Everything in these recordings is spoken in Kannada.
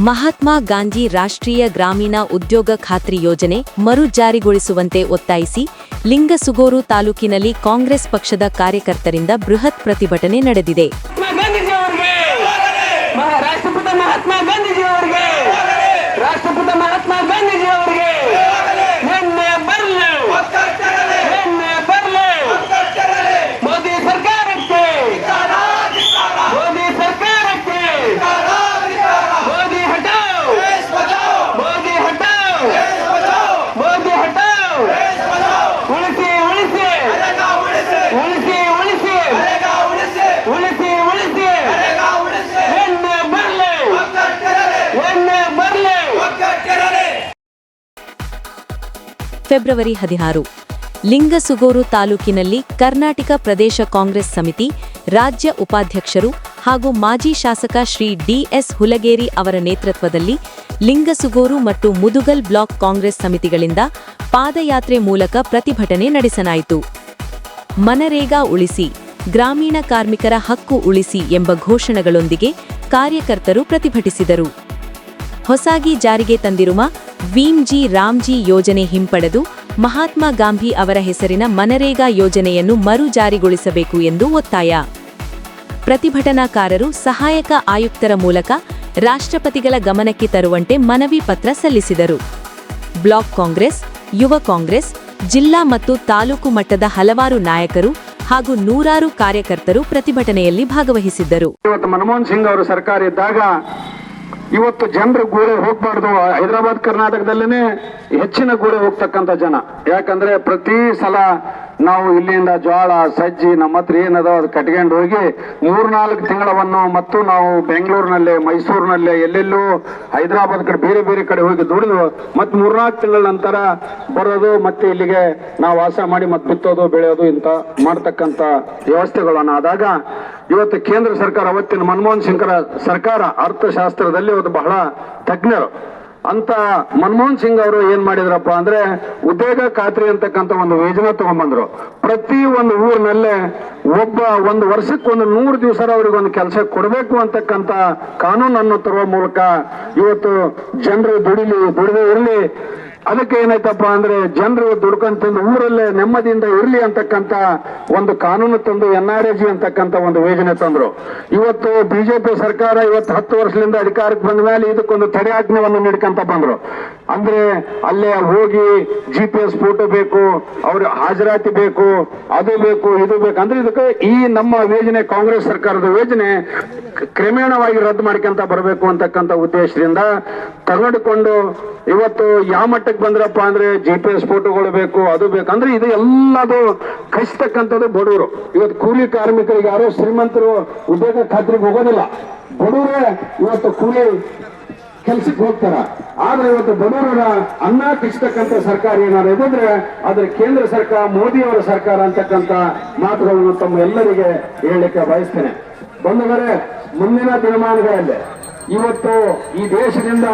ಮಹಾತ್ಮ ಗಾಂಧಿ ರಾಷ್ಟ್ರೀಯ ಗ್ರಾಮೀಣ ಉದ್ಯೋಗ ಖಾತ್ರಿ ಯೋಜನೆ ಮರು ಜಾರಿಗೊಳಿಸುವಂತೆ ಒತ್ತಾಯಿಸಿ ಲಿಂಗಸುಗೂರು ತಾಲೂಕಿನಲ್ಲಿ ಕಾಂಗ್ರೆಸ್ ಪಕ್ಷದ ಕಾರ್ಯಕರ್ತರಿಂದ ಬೃಹತ್ ಪ್ರತಿಭಟನೆ ನಡೆದಿದೆ. ರಾಷ್ಟ್ರಪಿತ ಮಹಾತ್ಮ ಗಾಂಧೀಜಿ ಅವರಿಗೆ ರಾಷ್ಟ್ರಪಿತ ಮಹಾತ್ಮ ಗಾಂಧೀಜಿ ಅವರಿಗೆ ನಿನ್ನೆ ಬರ್ಲಿ ನಿನ್ನೆ ಬರ್ಲಿ ಮೋದಿ ಸರ್ಕಾರಕ್ಕೆ ಮೋದಿ ಸರ್ಕಾರಕ್ಕೆ ಮೋದಿ ಹಟಾವ್ ಮೋದಿ ಹಟಾವ್ ಮೋದಿ ಹಟಾವ್ ಉಳಿಸಿ ಉಳಿಸಿ ಉಳಿಸಿ ಉಳಿಸಿ ಉಳಿಸಿ ಉಳಿಸಿ ಎಣ್ಣೆ ಬರ್ಲಿ ಎಣ್ಣೆ ಬರ್ಲಿ ಫೆಬ್ರವರಿ ಹದಿನಾರು. ಲಿಂಗಸುಗೂರು ತಾಲೂಕಿನಲ್ಲಿ ಕರ್ನಾಟಕ ಪ್ರದೇಶ ಕಾಂಗ್ರೆಸ್ ಸಮಿತಿ ರಾಜ್ಯ ಉಪಾಧ್ಯಕ್ಷರು ಹಾಗೂ ಮಾಜಿ ಶಾಸಕ ಶ್ರೀ ಡಿಎಸ್ ಹುಲಗೇರಿ ಅವರ ನೇತೃತ್ವದಲ್ಲಿ ಲಿಂಗಸುಗೂರು ಮತ್ತು ಮುದುಗಲ್ ಬ್ಲಾಕ್ ಕಾಂಗ್ರೆಸ್ ಸಮಿತಿಗಳಿಂದ ಪಾದಯಾತ್ರೆ ಮೂಲಕ ಪ್ರತಿಭಟನೆ ನಡೆಸಲಾಯಿತು. ಮನರೇಗಾ ಉಳಿಸಿ, ಗ್ರಾಮೀಣ ಕಾರ್ಮಿಕರ ಹಕ್ಕು ಉಳಿಸಿ ಎಂಬ ಘೋಷಣೆಗಳೊಂದಿಗೆ ಕಾರ್ಯಕರ್ತರು ಪ್ರತಿಭಟಿಸಿದರು. ಹೊಸಾಗಿ ಜಾರಿಗೆ ತಂದಿರುವ ವೀಮ್ಜಿ ರಾಮ್ಜಿ ಯೋಜನೆ ಹಿಂಪಡೆದು ಮಹಾತ್ಮ ಗಾಂಧಿ ಅವರ ಹೆಸರಿನ ಮನರೇಗಾ ಯೋಜನೆಯನ್ನು ಮರು ಜಾರಿಗೊಳಿಸಬೇಕು ಎಂದು ಒತ್ತಾಯ. ಪ್ರತಿಭಟನಾಕಾರರು, ಸಹಾಯಕ ಆಯುಕ್ತರ ಮೂಲಕ ರಾಷ್ಟ್ರಪತಿಗಳ ಗಮನಕ್ಕೆ ತರುವಂತೆ ಮನವಿ ಪತ್ರ ಸಲ್ಲಿಸಿದರು. ಬ್ಲಾಕ್ ಕಾಂಗ್ರೆಸ್, ಯುವ ಕಾಂಗ್ರೆಸ್, ಜಿಲ್ಲಾ ಮತ್ತು ತಾಲೂಕು ಮಟ್ಟದ ಹಲವಾರು ನಾಯಕರು ಹಾಗೂ ನೂರಾರು ಕಾರ್ಯಕರ್ತರು ಪ್ರತಿಭಟನೆಯಲ್ಲಿ ಭಾಗವಹಿಸಿದ್ದರು. ಮನಮೋಹನ್ ಸಿಂಗ್ ಅವರು ಸರ್ಕಾರ ಇದ್ದಾಗ ಇವತ್ತು ಜನರು ಗೂಡೆ ಹೋಗ್ಬಾರ್ದು. ಹೈದರಾಬಾದ್, ಕರ್ನಾಟಕದಲ್ಲೇನೆ ಹೆಚ್ಚಿನ ಗೂಡೆ ಹೋಗ್ತಕ್ಕಂಥ ಜನ. ಯಾಕಂದ್ರೆ ಪ್ರತಿ ಸಲ ನಾವು ಇಲ್ಲಿಂದ ಜೋಳ ಸಜ್ಜಿ, ನಮ್ಮ ಹತ್ರ ಏನದ ಅದು ಕಟ್ಕೊಂಡು ಹೋಗಿ ಮೂರ್ನಾಲ್ಕು ತಿಂಗಳವನ್ನು ಮತ್ತು ನಾವು ಬೆಂಗಳೂರಿನಲ್ಲೇ, ಮೈಸೂರಿನಲ್ಲೇ, ಎಲ್ಲೆಲ್ಲೂ ಹೈದರಾಬಾದ್ ಕಡೆ ಬೇರೆ ಬೇರೆ ಕಡೆ ಹೋಗಿ ದುಡಿದು ಮತ್ತೆ ಮೂರ್ನಾಲ್ಕು ತಿಂಗಳ ನಂತರ ಬರೋದು ಮತ್ತೆ ಇಲ್ಲಿಗೆ ನಾವು ವಾಸ ಮಾಡಿ ಮತ್ತೆ ಬಿತ್ತೋದು, ಬೆಳೆಯೋದು ಇಂತ ಮಾಡ್ತಕ್ಕಂಥ ವ್ಯವಸ್ಥೆಗಳನ್ನು ಆದಾಗ ಇವತ್ತು ಕೇಂದ್ರ ಸರ್ಕಾರ, ಅವತ್ತಿನ ಮನಮೋಹನ್ ಸಿಂಗ್ರ ಸರ್ಕಾರ ಅರ್ಥಶಾಸ್ತ್ರದಲ್ಲಿ ಇವತ್ತು ಬಹಳ ತಜ್ಞರು. ಅಂತ ಮನಮೋಹನ್ ಸಿಂಗ್ ಅವರು ಏನ್ ಮಾಡಿದ್ರಪ್ಪ ಅಂದ್ರೆ ಉದ್ಯೋಗ ಖಾತ್ರಿ ಅಂತಕ್ಕಂಥ ಒಂದು ಯೋಜನೆ ತಗೊಂಡ್ಬಂದ್ರು. ಪ್ರತಿ ಒಂದು ಊರಿನಲ್ಲೇ ಒಬ್ಬ ಒಂದು ವರ್ಷಕ್ಕೆ ಒಂದು ನೂರು ದಿವಸ ಅವ್ರಿಗೆ ಒಂದು ಕೆಲಸ ಕೊಡಬೇಕು ಅಂತಕ್ಕಂಥ ಕಾನೂನನ್ನು ತರುವ ಮೂಲಕ ಇವತ್ತು ಜನರು ದುಡಿಲಿ, ದುಡಿದೇ ಇರಲಿ ಅದಕ್ಕೆ ಏನಾಯ್ತಪ್ಪ ಅಂದ್ರೆ ಜನರು ದುಡ್ಕೊಂತಂದು ಊರಲ್ಲೇ ನೆಮ್ಮದಿಯಿಂದ ಇರಲಿ ಅಂತಕ್ಕಂತ ಒಂದು ಕಾನೂನು ತಂದು ಎನ್ ಆರ್ ಎ ಜಿ ಅಂತಕ್ಕಂತ ಒಂದು ಯೋಜನೆ ತಂದ್ರು. ಇವತ್ತು ಬಿಜೆಪಿ ಸರ್ಕಾರ ಇವತ್ತು ಹತ್ತು ವರ್ಷದಿಂದ ಅಧಿಕಾರಕ್ಕೆ ಬಂದ ಮೇಲೆ ಇದಕ್ಕೊಂದು ತಡೆಯಾಜ್ಞೆಯನ್ನು ನೀಡ್ಕೊಂತ ಬಂದ್ರು. ಅಂದ್ರೆ ಅಲ್ಲೇ ಹೋಗಿ ಜಿ ಪಿ ಎಸ್ ಫೋಟೋ ಬೇಕು, ಅವ್ರ ಹಾಜರಾತಿ ಬೇಕು, ಅದು ಬೇಕು, ಇದು ಬೇಕು. ಅಂದ್ರೆ ಇದಕ್ಕೆ ಈ ನಮ್ಮ ಯೋಜನೆ ಕಾಂಗ್ರೆಸ್ ಸರ್ಕಾರದ ಯೋಜನೆ ಕ್ರಮೇಣವಾಗಿ ರದ್ದು ಮಾಡ್ಕೊಂತ ಬರಬೇಕು ಅಂತಕ್ಕಂಥ ಉದ್ದೇಶದಿಂದ ತಗೊಂಡುಕೊಂಡು ಇವತ್ತು ಯಾವ ಮಟ್ಟಕ್ಕೆ ಬಂದ್ರಪ್ಪ ಅಂದ್ರೆ ಜಿ ಪಿ ಎಸ್ ಫೋಟೋಗಳು ಬೇಕು, ಅದು ಬೇಕು. ಅಂದ್ರೆ ಇದು ಎಲ್ಲದು ಕಚ್ತಕ್ಕಂಥದ್ದು ಬಡವರು. ಇವತ್ತು ಕೂಲಿ ಕಾರ್ಮಿಕರಿಗೆ ಯಾರೋ ಶ್ರೀಮಂತರು ಉದ್ಯೋಗ ಖಾತ್ರಿಗೆ ಹೋಗೋದಿಲ್ಲ. ಬಡವರೇ ಇವತ್ತು ಕೂಲಿ ಕೆಲ್ಸಕ್ಕೆ ಹೋಗ್ತಾರ. ಆದ್ರೆ ಇವತ್ತು ಬಡವರ ಅನ್ನ ಕಿಸ್ತಕ್ಕಂಥ ಸರ್ಕಾರ ಏನಾದ್ರು ಇದ್ರೆ ಅದ್ರ ಕೇಂದ್ರ ಸರ್ಕಾರ, ಮೋದಿ ಅವರ ಸರ್ಕಾರ ಅಂತಕ್ಕಂಥ ಮಾತುಗಳನ್ನು ತಮ್ಮ ಎಲ್ಲರಿಗೆ ಹೇಳಲಿಕ್ಕೆ ಬಯಸ್ತೇನೆ. ಬಂದವರೇ ಮುಂದಿನ ದಿನಮಾನಗಳಲ್ಲಿ ಇವತ್ತು ಈ ದೇಶದಿಂದ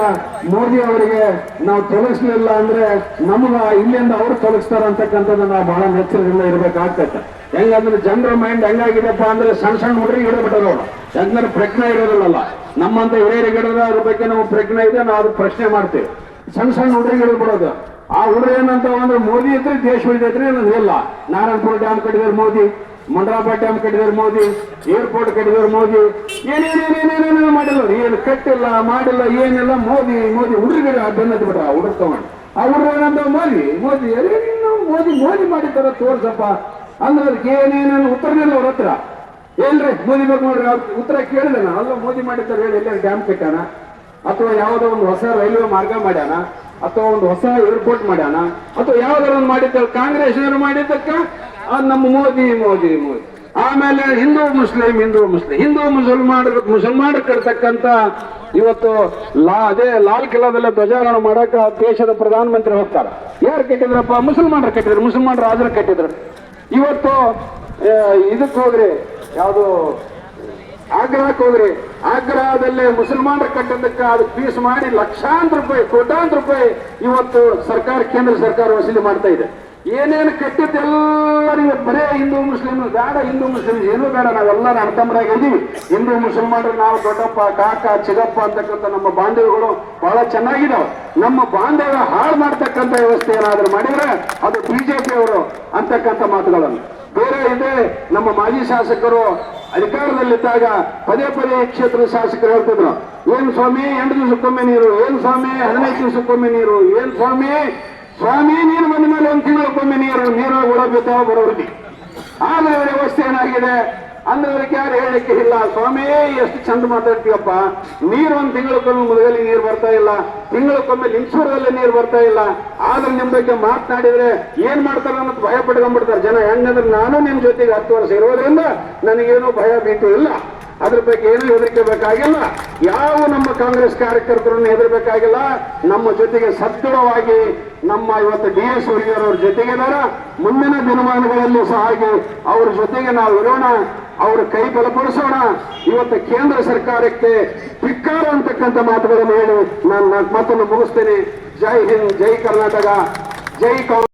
ಮೋದಿ ಅವರಿಗೆ ನಾವು ತೊಲಗಿಸ್ಲಿಲ್ಲ ಅಂದ್ರೆ ನಮಗ ಇಲ್ಲಿಂದ ಅವ್ರು ತೊಲಗಿಸ್ತಾರ ಅಂತಕ್ಕಂಥದ್ದು ನಾವು ಬಹಳ ನೆಚ್ಚರದಿಂದ ಇರಬೇಕಾಗ್ತೈತೆ. ಹೆಂಗಂದ್ರೆ ಜನರ ಮೈಂಡ್ ಹೆಂಗಾಗಿದೆಪ್ಪ ಅಂದ್ರೆ ಸಣ್ಣ ಸಣ್ಣ ಹುಡುಗರಿಗೆ ಇಡಬಿಟ್ಟರು ಅವರು ಯಾಕಂದ್ರೆ ಪ್ರಜ್ಞೆ ಇರೋದಿಲ್ಲಲ್ಲ. ನಮ್ಮಂತ ಹಿರಿಯರಿಗೆ ಹಿಡಿದ್ರೆ ಅದ್ರ ಬಗ್ಗೆ ನಾವು ಪ್ರಜ್ಞೆ ಇದೆ, ನಾವು ಅದು ಪ್ರಶ್ನೆ ಮಾಡ್ತೀವಿ. ಸಣ್ಣ ಸಣ್ಣ ಹುಡುಗರಿಗೆ ಹಿಡಿದ್ಬಿಡೋದು. ಆ ಹುಡುಗ ಏನಂತ ಅಂದ್ರೆ ಮೋದಿ ಇದ್ರೆ ದೇಶ ಉಳಿದೈತ್ರಿ ಇಲ್ಲ. ನಾರಾಯಣಪುರ ಡ್ಯಾಮ್ ಕಟ್ಟಿದ್ರೆ ಮೋದಿ. ಡ್ಯಾಮ್ ಕಟ್ಟಿದ್ರೆ ಮೋದಿ ಏರ್ಪೋರ್ಟ್ ಕಟ್ಟಿದ್ರೆ ಮೋದಿ ಏನೇನೇನೇನೇನೇನು ಮಾಡಿಲ್ಲ. ಏನು ಕಟ್ಟಿಲ್ಲ, ಮಾಡಿಲ್ಲ, ಏನಿಲ್ಲ, ಮೋದಿ ಮೋದಿ ಹುಡುಗರು ಬೆನ್ನತ್ ಬಿಡ ಹುಡುಗ ತಗೊಂಡು. ಆ ಹುಡುಗ ಏನಂತ ಮೋದಿ ಮೋದಿ ನೀನು ಮೋದಿ ಮೋದಿ ಮಾಡಿದ್ದಾರ ತೋರ್ಸಪ್ಪ. ಅಂದ್ರೆ ಅದಕ್ಕೆ ಏನೇನೇನು ಉತ್ತರನಿಲ್ಲ ಅವ್ರ ಹತ್ರ. ಏನ್ರಿ, ಮೋದಿ ಬೇಕು ನೋಡ್ರಿ, ಅವ್ರ ಉತ್ತರ ಕೇಳಿದೆ ಅಲ್ಲ, ಮೋದಿ ಮಾಡಿದ್ದಾರೆ ಹೇಳಿ ಎಲ್ಲ ಡ್ಯಾಮ್ ಕಟ್ಟಾನ ಅಥವಾ ಯಾವುದೋ ಒಂದು ಹೊಸ ರೈಲ್ವೆ ಮಾರ್ಗ ಮಾಡ್ಯಾನ? ಅಥವಾ ಒಂದು ಹೊಸ ಏರ್ಪೋರ್ಟ್ ಮಾಡ್ಯಾನ? ಅಥವಾ ಯಾವ್ದಾರ ಒಂದು ಮಾಡಿದ್ದ ಕಾಂಗ್ರೆಸ್ ಏನಾರು ಮಾಡಿದ್ದಕ್ಕ ಅದು ನಮ್ಮ ಮೋದಿ ಮೋದಿ ಮೋದಿ. ಆಮೇಲೆ ಹಿಂದೂ ಮುಸ್ಲಿಂ ಹಿಂದೂ ಮುಸ್ಲಿಂ. ಹಿಂದೂ ಮುಸಲ್ಮಾನರು ಮುಸಲ್ಮಾನ ಕಟ್ಟತಕ್ಕಂತ ಇವತ್ತು ಲಾ, ಅದೇ ಲಾಲ್ ಕಿಲಾದಲ್ಲೇ ಧ್ವಜಾರೋಹಣ ಮಾಡಕ ದೇಶದ ಪ್ರಧಾನಮಂತ್ರಿ ಹೋಗ್ತಾರ. ಯಾರು ಕಟ್ಟಿದ್ರಪ್ಪ? ಮುಸಲ್ಮಾನರು ಕಟ್ಟಿದ್ರು. ಮುಸಲ್ಮಾನರು ರಾಜರು ಕಟ್ಟಿದ್ರು. ಇವತ್ತು ಇದಕ್ಕೆ ಹೋಗ್ರಿ. ಯಾವುದು ಆಗ್ರಾಕ್ ಹೋಗ್ರಿ. ಆಗ್ರಾದಲ್ಲೇ ಮುಸಲ್ಮಾನರು ಕಟ್ಟದಕ್ಕ ಅದು ಫೀಸ್ ಮಾಡಿ ಲಕ್ಷಾಂತರ ರೂಪಾಯಿ ಕೋಟಾಂತರ ರೂಪಾಯಿ ಇವತ್ತು ಸರ್ಕಾರ, ಕೇಂದ್ರ ಸರ್ಕಾರ ವಸೂಲಿ ಮಾಡ್ತಾ ಇದೆ. ಏನೇನು ಕೆಟ್ಟದ್ದೆಲ್ಲರಿಗೆ ಬರೇ ಹಿಂದೂ ಮುಸ್ಲಿಮ್ ಬೇಡ ಹಿಂದೂ ಮುಸ್ಲಿಮ್, ಏನೂ ಬೇಡ, ನಾವೆಲ್ಲ ಅಣ್ಣತಮ್ಮರಾಗಿ ಇದ್ದೀವಿ. ಹಿಂದೂ ಮುಸಲ್ಮಾನರು ನಾವು ದೊಡ್ಡಪ್ಪ, ಕಾಕ, ಚಿಗಪ್ಪ ಅಂತಕ್ಕಂಥ ನಮ್ಮ ಬಾಂಧವ್ಯಗಳು ಬಹಳ ಚೆನ್ನಾಗಿದ್ದಾವೆ ನಮ್ಮ ಬಾಂಧವ್ಯ ಹಾಳು ಮಾಡ್ತಕ್ಕಂಥ ವ್ಯವಸ್ಥೆ ಏನಾದರೂ ಮಾಡಿದ್ರೆ ಅದು ಬಿಜೆಪಿ ಅವರು ಅಂತಕ್ಕಂಥ ಮಾತುಗಳನ್ನು. ಬೇರೆ ಇದೆ ನಮ್ಮ ಮಾಜಿ ಶಾಸಕರು ಅಧಿಕಾರದಲ್ಲಿದ್ದಾಗ ಪದೇ ಪದೇ ಕ್ಷೇತ್ರದ ಶಾಸಕರು ಹೇಳ್ತಿದ್ರು, ಏನ್ ಸ್ವಾಮಿ, ಎಂಟು ದಿವಸಕ್ಕೊಮ್ಮೆ ನೀರು, ಏನ್ ಸ್ವಾಮಿ, ಹದಿನೈದು ದಿವಸಕ್ಕೊಮ್ಮೆ ನೀರು, ಏನ್ ಸ್ವಾಮಿ ಸ್ವಾಮಿ ನೀರು ಬಂದ ಮೇಲೆ ಒಂದು ನೀರು ಓಡಬೇಕು ಬರೋರಿಗೆ ಆದ್ರೆ ವ್ಯವಸ್ಥೆ ಏನಾಗಿದೆ? ಅಂದ್ರೆ ಯಾರು ಹೇಳಲಿಕ್ಕೆ ಇಲ್ಲ. ಸ್ವಾಮಿ, ಎಷ್ಟು ಚಂದ ಮಾತಾಡ್ತೀವಪ್ಪ ನೀರು ಒಂದು ತಿಂಗಳಕ್ಕೊಮ್ಮೆ ಮುದಗಲ್ಲಿ ನೀರು ಬರ್ತಾ ಇಲ್ಲ. ತಿಂಗಳಕ್ಕೊಮ್ಮೆ ಲಿಂಗಸೂರದಲ್ಲಿ ನೀರು ಬರ್ತಾ ಇಲ್ಲ. ಆದ್ರೆ ನಿಮ್ ಬಗ್ಗೆ ಮಾತನಾಡಿದ್ರೆ ಏನ್ ಮಾಡ್ತಾರೆ ಅನ್ನೋದು ಭಯ ಪಡ್ಕೊಂಡ್ಬಿಡ್ತಾರೆ ಜನ. ಹೆಂಗಂದ್ರೆ ನಾನು ನಿಮ್ ಜೊತೆಗೆ ಹತ್ತು ವರ್ಷ ಇರೋದ್ರಿಂದ ನನಗೇನು ಭಯ ಭೀತಿ ಇಲ್ಲ. ಅದ್ರ ಬಗ್ಗೆ ಏನೂ ಹೆದರಿಕೆ ಬೇಕಾಗಿಲ್ಲ. ಯಾವ ನಮ್ಮ ಕಾಂಗ್ರೆಸ್ ಕಾರ್ಯಕರ್ತರನ್ನು ಹೆದರಬೇಕಾಗಿಲ್ಲ. ನಮ್ಮ ಜೊತೆಗೆ ಸದೃಢವಾಗಿ ನಮ್ಮ ಇವತ್ತು ಡಿ ಎಸ್ ಅವ್ರ ಜೊತೆಗಿದಾರ ಮುಂದಿನ ದಿನಮಾನಗಳಲ್ಲಿ ಸಹ ಹಾಗೆ ಅವ್ರ ಜೊತೆಗೆ ನಾವು ಇರೋಣ. ಅವ್ರ ಕೈ ಬಲಪಡಿಸೋಣ. ಇವತ್ತು ಕೇಂದ್ರ ಸರ್ಕಾರಕ್ಕೆ ಧಿಕ್ಕಾರ ಅಂತಕ್ಕಂಥ ಮಾತುಗಳನ್ನು ಹೇಳಿ ನಾನು ಮಾತನ್ನು ಮುಗಿಸ್ತೇನೆ. ಜೈ ಹಿಂದ್, ಜೈ ಕರ್ನಾಟಕ, ಜೈ ಕಾಂಗ್ರೆಸ್.